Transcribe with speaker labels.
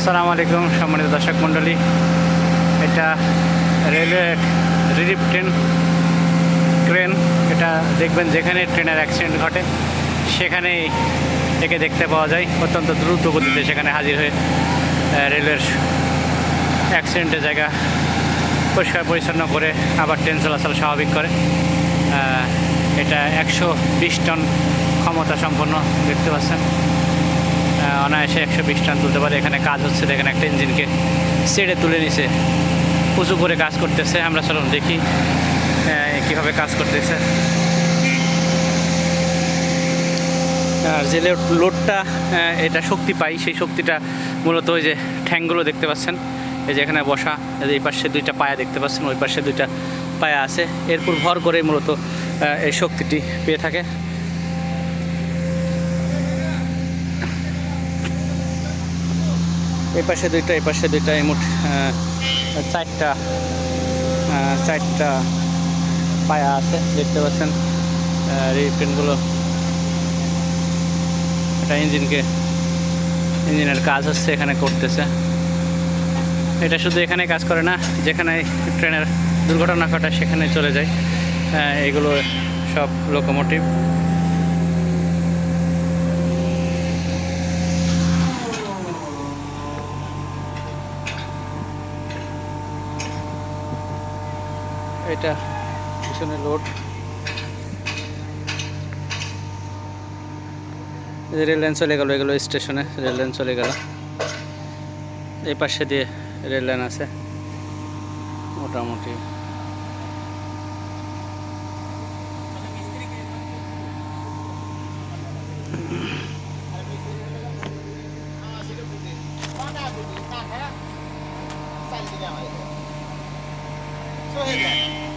Speaker 1: আসসালামু আলাইকুম, সম্মানিত দর্শক মণ্ডলী। এটা রেলওয়ে রিলিফ ট্রেন ক্রেন এটা দেখবেন যেখানে ট্রেনের অ্যাক্সিডেন্ট ঘটে, সেখানেই একে দেখতে পাওয়া যায়। অত্যন্ত দ্রুত গতিতে সেখানে হাজির হয়ে রেলের অ্যাক্সিডেন্টের জায়গা পরিষ্কার পরিচ্ছন্ন করে আবার ট্রেন চলাচল স্বাভাবিক করে। এটা একশো বিশ টন ক্ষমতা সম্পন্ন, দেখতে পাচ্ছেন। অনায়াসে একশো বিশ টান তুলতে পারে। এখানে কাজ হচ্ছে, দেখেন একটা ইঞ্জিনকে সেড়ে তুলে নিছে। উঁচু করে কাজ করতেছে। আমরা চলুন দেখি কীভাবে কাজ করতেছে। আর যে লোড- লোডটা এটা শক্তি পাই, সেই শক্তিটা মূলত ওই যে ঠ্যাংগুলো দেখতে পাচ্ছেন। এই যে এখানে বসা, এই পাশে দুইটা পায়া দেখতে পাচ্ছেন, ওই পাশে দুইটা পায়া আছে। এরপর ভর করে মূলত এই শক্তিটি পেয়ে থাকে। এই পাশে দুইটা, এই পাশে দুইটা, এই মোট চারটা চারটা পায়া আছে, দেখতে পাচ্ছেন। পেনগুলো, এটা ইঞ্জিনকে, ইঞ্জিনের কাজ হচ্ছে এখানে করতেছে। এটা শুধু এখানে কাজ করে না, যেখানে ট্রেনের দুর্ঘটনা ঘটায় সেখানে চলে যায়। এগুলো সব লোকোমোটিভ এটা পিছনে লোড রেল লাইন চলে গেল, এগুলো স্টেশনে রেল লাইন চলে গেল। এই পাশে দিয়ে রেল লাইন আছে। মোটামুটি। そうです。ね